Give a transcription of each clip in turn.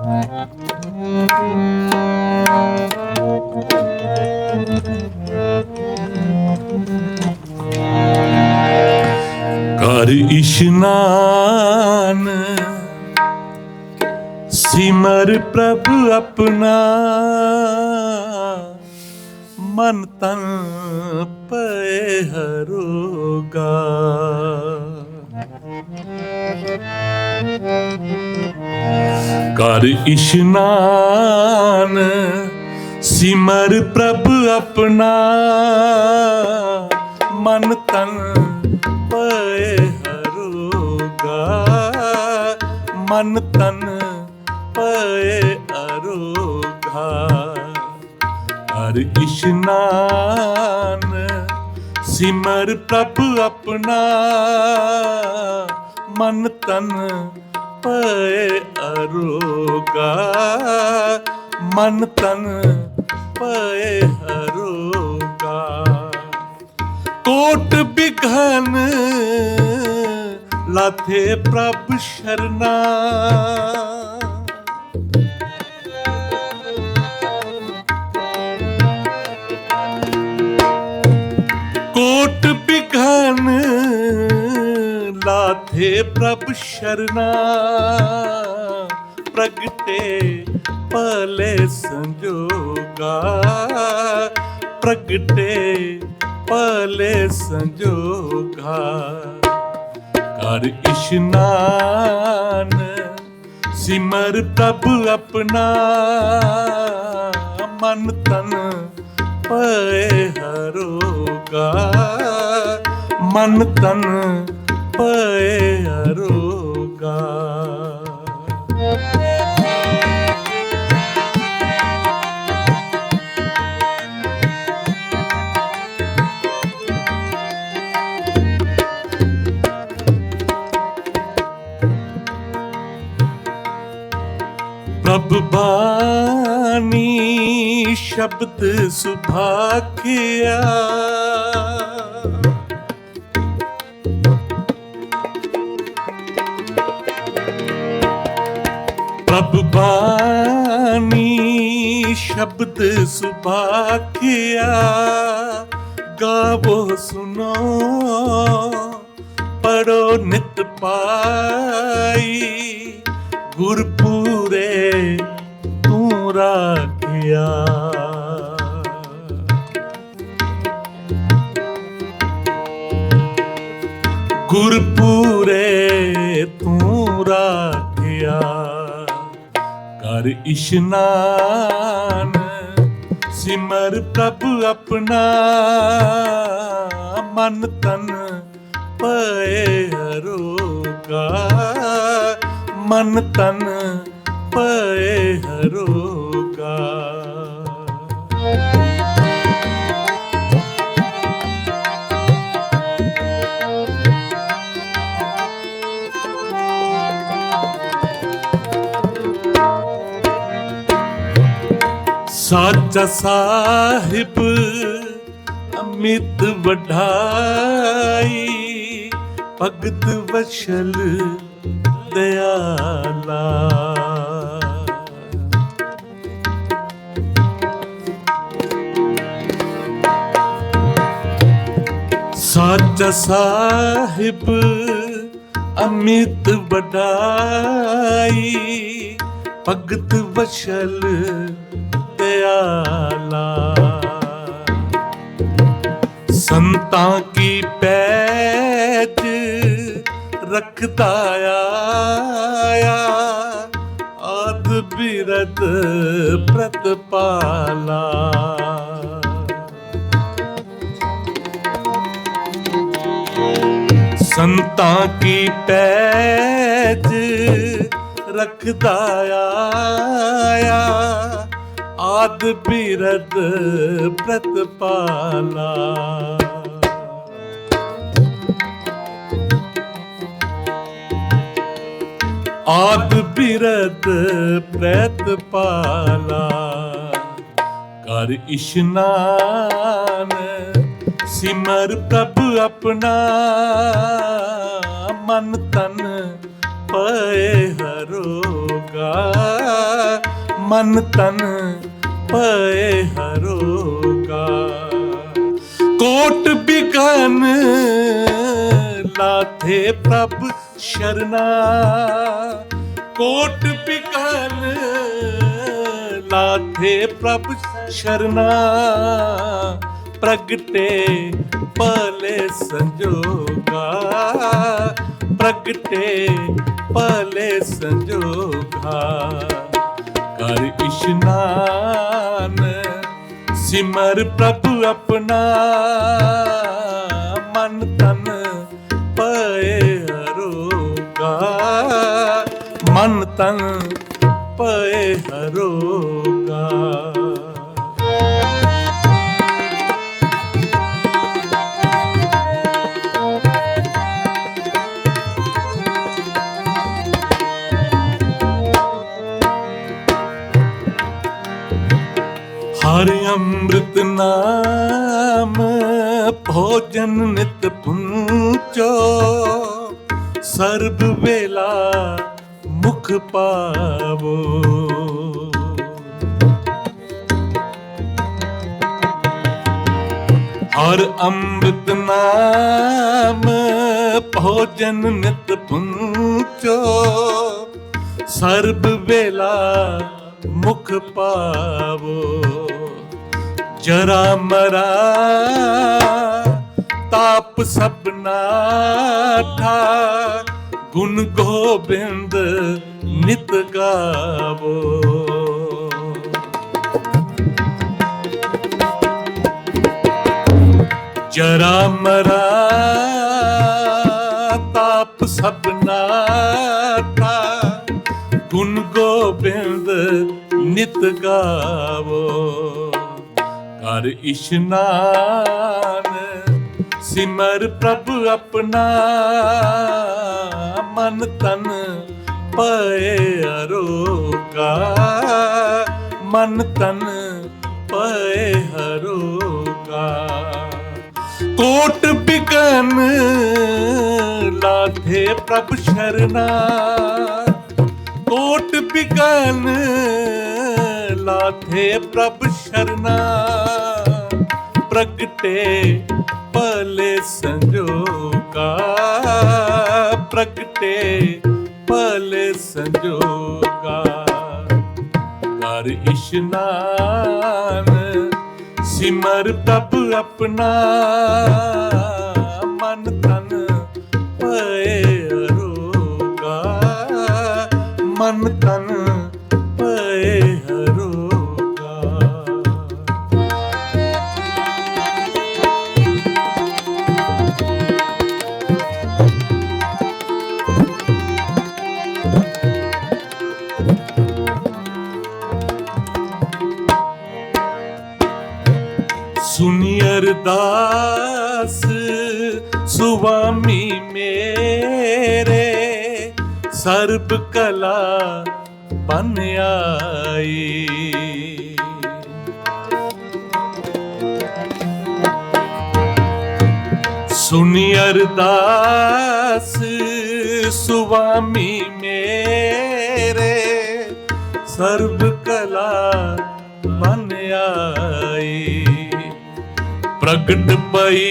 ਕਰ ਇਸ਼ਨਾਨ। ਸਿਮਰ ਪ੍ਰਭ ਆਪਣਾ ਮਨ ਤਨ ਪਏ ਹਰੋਗਾ। ਕਰ ਇਸ਼ਨਾਨ, ਸਿਮਰ ਪ੍ਰਭ ਆਪਣਾ। ਮਨ ਤਨ ਪਏ ਹਰੋਗਾ ਮਨ ਤਨ ਪਏ ਅਰੋਗਾ। ਹਰ ਇਸ਼ਨਾਨ ਸਿਮਰ ਪ੍ਰਭ ਆਪਣਾ। ਮਨ ਤਨ ਪਏ ਅਰੋਗਾ। ਮਨ ਤਨ ਪਏ ਅਰੋਗਾ। ਕੋਟ ਬਿਘਨ ਲਾਥੇ ਪ੍ਰਭ ਸ਼ਰਨਾ। ਲਾਥੇ ਪ੍ਰਭ ਸ਼ਰਨਾ ਪ੍ਰਗਟੇ ਭਲੇ ਸੰਜੋਗਾ ਪ੍ਰਗਟੇ ਭਲੇ ਸੰਜੋਗਾ ਕਰ ਇਸ਼ਨਾਨ ਸਿਮਰ ਪ੍ਰਭ ਆਪਣਾ ਮਨ ਤਨ ਪਏ ਹਰੋਗਾ ਮਨ ਤਨ ਪਏ ਹਰੋਗਾ ਪ੍ਰਭ ਬਾਣੀ ਸ਼ਬਦ ਸੁਭਾਖਿਆ ਪ੍ਰਭ ਬਾਣੀ ਸ਼ਬਦ ਸੁਭਾਖਿਆ ਗਾਵੋ ਸੁਨੋ ਪੜੋ ਨਿਤ ਪਾਈ। ਗੁਰਪੂਰੇ ਤੂੰ ਰਾਖਿਆ। ਗੁਰਪੂਰੇ ਤੂੰ ਰਾਖਿਆ। ਕਰ ਇਸ਼ਨਾਨ ਸਿਮਰ ਪ੍ਰਭ ਆਪਣਾ ਮਨ ਤਨ ਪਏ ਹਰੋਗਾ। ਮਨ ਤਨ ਪਏ ਹਰੋਗਾ। ਸਾਚਾ ਸਾਹਿਬ ਅਮਿਤ ਵਢਾਈ ਭਗਤ ਵਸ਼ਲ ਦਇਆਲਾ ਸਾਚਾ ਸਾਹਿਬ ਅਮਿਤ ਵਡਾਈ ਭਗਤ ਵਸ਼ਲ ਦਇਆਲਾ ਸੰਤਾਂ ਕੀ ਪੈਜ ਰੱਖਦਾ ਆਇਆ। ਆਦ ਬਿਰਦ ਪ੍ਰਤਪਾਲਾ। ਸੰਤਾਂ ਕੀ ਪੈਜ ਰੱਖਦਾ ਆਇਆ। ਆਦ ਬਿਰਦ ਪ੍ਰਤਪਾਲਾ। ਆਦ ਬਿਰਦ ਪ੍ਰਤਪਾਲਾ। ਕਰ ਇਸ਼ਨਾਨ ਸਿਮਰ ਪ੍ਰਭ ਆਪਣਾ। ਮਨ ਤਨ ਪਏ ਹਰੋਗਾ। ਮਨ ਤਨ ਪਏ ਹਰੋਗਾ ਕੋਟ ਬਿਗਨ ਲਾਥੇ ਪ੍ਰਭ ਸ਼ਰਨਾ ਕੋਟ ਬਿਗਨ ਲਾਥੇ ਪ੍ਰਭ ਸ਼ਰਨਾ ਪ੍ਰਗਟੇ ਭਲੇ ਸੰਜੋਗਾ ਪ੍ਰਗਟੇ ਭਲੇ ਸੰਜੋਗਾ ਕਰ ਇਸ਼ਨਾਨ ਸਿਮਰ ਪ੍ਰਭ ਆਪਣਾ ਮਨ ਤਨ ਪਏ ਹਰੋਗਾ ਮਨ ਤਨ ਨਾਮ, ਭੋਜਨ ਨਿਤ ਪੁੰਚੋ। ਸਰਬ ਵੇਲਾ ਮੁਖ ਪਾਵੋ। ਹਰ ਅੰਮ੍ਰਿਤ ਨਾਮ, ਭੋਜਨ ਨਿਤ ਪੁੰਚੋ। ਸਰਬ ਵੇਲਾ ਮੁਖ ਪਾਵੋ। ਜਰਾ ਮਰਾ, ਤਾਪ ਸਭਨਾ ਠਾ। ਗੁਣ ਗੋਬਿੰਦ ਨਿਤ ਗਾਵੋ। ਜਰਾ ਮਰਾ, ਤਾਪ ਸਪਨਾ ਠਾ। ਗੁਣ ਗੋਬਿੰਦ ਨਿਤ ਗਾਵੋ। ਹਰ ਇਸ਼ਨਾਨ, ਸਿਮਰ ਪ੍ਰਭ ਆਪਣਾ ਮਨ ਤਨ ਪਏ ਅਰੋਗਾ। ਮਨ ਤਨ ਪਏ ਹਰੋਗਾ ਕੋਟ ਬਿਕਨ ਲਾਥੇ ਪ੍ਰਭ ਸ਼ਰਨਾ। ਕੋਟ ਬਿਕਨ ਲਾਥੇ ਪ੍ਰਭ ਸ਼ਰਨਾ। ਪ੍ਰਗਟੇ ਭਲੇ ਸੰਜੋਗਾ ਪ੍ਰਗਟੇ ਭਲੇ ਸੰਜੋਗਾ ਕਰ ਇਸ਼ਨਾਨ ਸਿਮਰ ਪ੍ਰਭ ਆਪਣਾ। ਦਾਸ ਸੁਆਮੀ ਮੇਰੇ ਸਰਬ ਕਲਾ ਬਨ ਆਈ ਸੁਨੀ ਅਰਦਾਸ ਸੁਆਮੀ ਮੇਰੇ ਸਰਬ ਕਲਾ ਬਨ ਆਈ ਪ੍ਰਗਟ ਪਈ,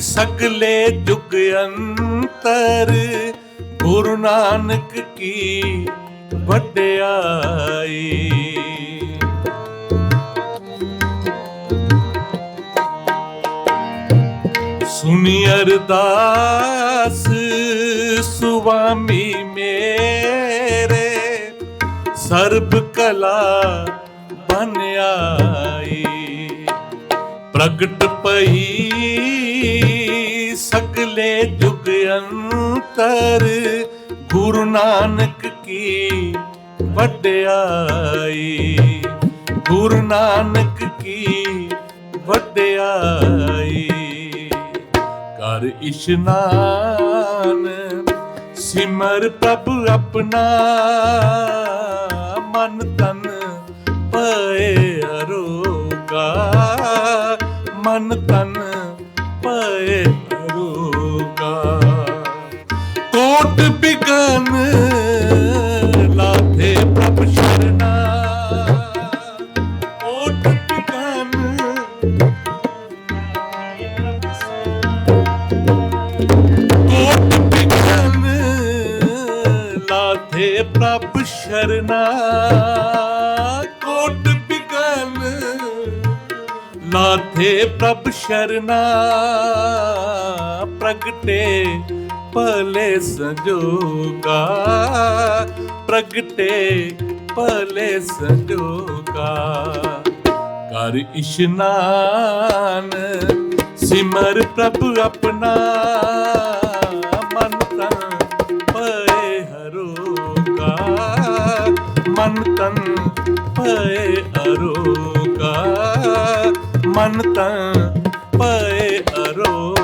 ਸਗਲੇ ਜੁਗ ਅੰਤਰ ਗੁਰੂ ਨਾਨਕ ਕੀ ਵਡਿਆਈ। ਸੁਨੀ ਅਰਦਾਸ, ਸੁਆਮੀ ਮੇਰੇ, ਸਰਬ ਕਲਾ ਬਨ ਆਈ। ਪ੍ਰਗਟ ਪਈ ਸਗਲੇ ਜੁਗ ਅੰਤਰ ਗੁਰੂ ਨਾਨਕ ਕੀ ਵਡਿਆਈ। ਗੁਰੂ ਨਾਨਕ ਕੀ ਵਡਿਆਈ। ਕਰ ਇਸ਼ਨਾਨ, ਸਿਮਰ ਪ੍ਰਭ ਆਪਣਾ, ਮਨ ਤਨ ਤਨ ਪਏ ਅਰੋਗਾ ਕੋਟ ਬਿਗਨ ਲਾਥੇ ਪ੍ਰਭ ਸ਼ਰਨਾ, ਪ੍ਰਗਟੇ ਭਲੇ ਸੰਜੋਗਾ, ਪ੍ਰਗਟੇ ਭਲੇ ਸੰਜੋਗਾ। ਕਰ ਇਸ਼ਨਾਨ ਸਿਮਰ ਪ੍ਰਭ ਆਪਣਾ, ਮਨ ਤਨ ਪਏ ਹਰੋਗਾ। ਮਨ ਤਨ ਪਏ ਅਰੋਗਾ। ਮਨ ਤਾਂ ਪਏ ਅਰੋ।